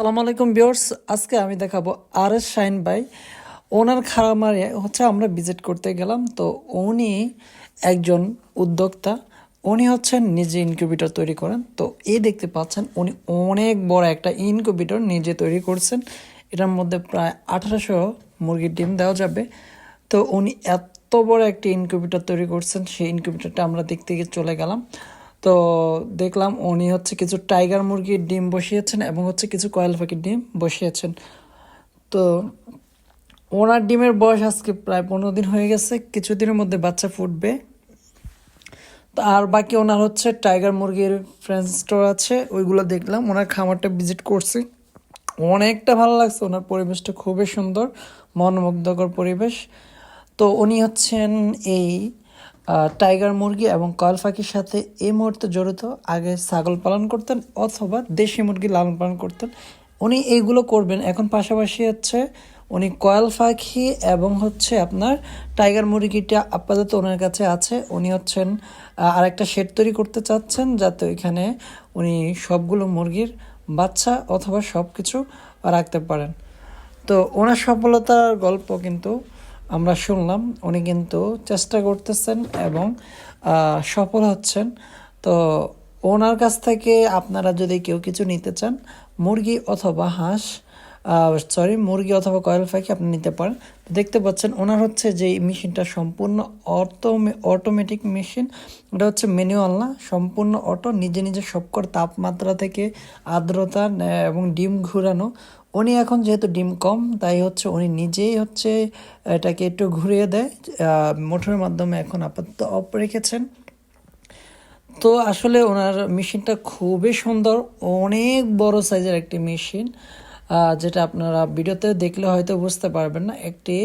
আসসালামু আলাইকুম বিয়ার্স আজকে আমি দেখাবো আর এস শাইন ভাই। ওনার খামারে হচ্ছে আমরা ভিজিট করতে গেলাম, তো উনি একজন উদ্যোক্তা। উনি হচ্ছেন নিজে ইনকিউবেটর তৈরি করেন, তো এই দেখতে পাচ্ছেন উনি অনেক বড় একটা ইনকিউবেটর নিজে তৈরি করছেন। এটার মধ্যে প্রায় আঠারোশো মুরগির ডিম দেওয়া যাবে। তো উনি এত বড় একটা ইনকিউবেটর তৈরি করছেন, সেই ইনকিউবেটরটা আমরা দেখতে গিয়ে চলে গেলাম। তো দেখলাম উনি হচ্ছে কিছু টাইগার মুরগির ডিম বসিয়েছেন এবং হচ্ছে কিছু কয়েল পাখির ডিম বসিয়েছেন। তো ওনার ডিমের বয়স আজকে প্রায় পনেরো দিন হয়ে গেছে, কিছুদিনের মধ্যে বাচ্চা ফুটবে। তো আর বাকি ওনার হচ্ছে টাইগার মুরগির ফ্রেন্ড স্টোর আছে, ওইগুলো দেখলাম, ওনার খামারটা ভিজিট করছি। অনেকটা ভালো লাগছে, ওনার পরিবেশটা খুবই সুন্দর, মনমুগ্ধকর পরিবেশ। তো উনি হচ্ছেন এই টাইগার মুরগি এবং কয়েল পাখির সাথে এই মুহূর্তে জড়িত আগে ছাগল পালন করতেন অথবা দেশি মুরগি লালন পালন করতেন। উনি এইগুলো করবেন। এখন পাশাপাশি হচ্ছে উনি কয়েল পাখি এবং হচ্ছে আপনার টাইগার মুরগিটা আপাতত ওনার কাছে আছে। উনি হচ্ছেন আহ, আরেকটা শেড তৈরি করতে চাচ্ছেন যাতে ওইখানে উনি সবগুলো মুরগির বাচ্চা অথবা সব কিছু রাখতে পারেন। তো ওনার সফলতার গল্প কিন্তু আমরা শুনলাম, উনি কিন্তু চেষ্টা করতেছেন এবং সফল হচ্ছেন। তো ওনার কাছ থেকে আপনারা যদি কেউ কিছু নিতে চান, মুরগি অথবা হাঁস সরি মুরগি অথবা কয়েল পাখি আপনি নিতে পারেন। দেখতে পাচ্ছেন, ওনার হচ্ছে যে মেশিনটা সম্পূর্ণ অটো অটোমেটিক মেশিন। ওটা হচ্ছে ম্যানুয়াল না, সম্পূর্ণ অটো, নিজে নিজে সবকর তাপমাত্রা থেকে আর্দ্রতা এবং ডিম ঘুরানো। উনি এখন যেহেতু ডিম কম, তাই হচ্ছে উনি নিজেই হচ্ছে এটাকে একটু ঘুরিয়ে দেয় মোটরের মাধ্যমে এখন আপাতত অফ রেখেছেন। তো আসলে ওনার মেশিনটা খুবই সুন্দর, অনেক বড় সাইজের একটি মেশিন যেটা আপনারা ভিডিওতে দেখলে হয়তো বুঝতে পারবেন না, একটি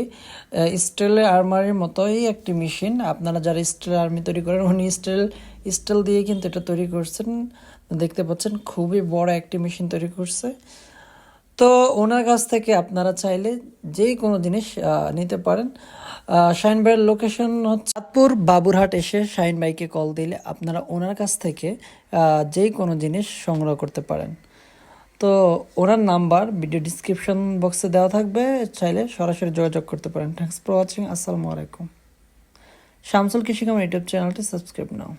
স্টিলের আর্মারির মতোই একটি মেশিন। আপনারা যারা স্টিল আর্মি তৈরি করেন, উনি স্টিল স্টিল দিয়ে কিন্তু এটা তৈরি করছেন। দেখতে পাচ্ছেন খুবই বড় একটি মেশিন তৈরি করছে। তো ওনার কাছ থেকে আপনারা চাইলে যে কোনো জিনিস নিতে পারেন। শাহিন ভাইয়ের লোকেশন হচ্ছে চাঁদপুর, বাবুরহাট এসে শাহিন ভাইকে কল দিলে আপনারা ওনার কাছ থেকে যে কোনো জিনিস সংগ্রহ করতে পারেন। তো ওনার নাম্বার ভিডিও ডিসক্রিপশন বক্সে দেওয়া থাকবে, চাইলে সরাসরি যোগাযোগ করতে পারেন। থ্যাংকস ফর ওয়াচিং আসসালামু আলাইকুম। শামসুল কৃষিকাম ইউটিউব চ্যানেলটি সাবস্ক্রাইব নাও।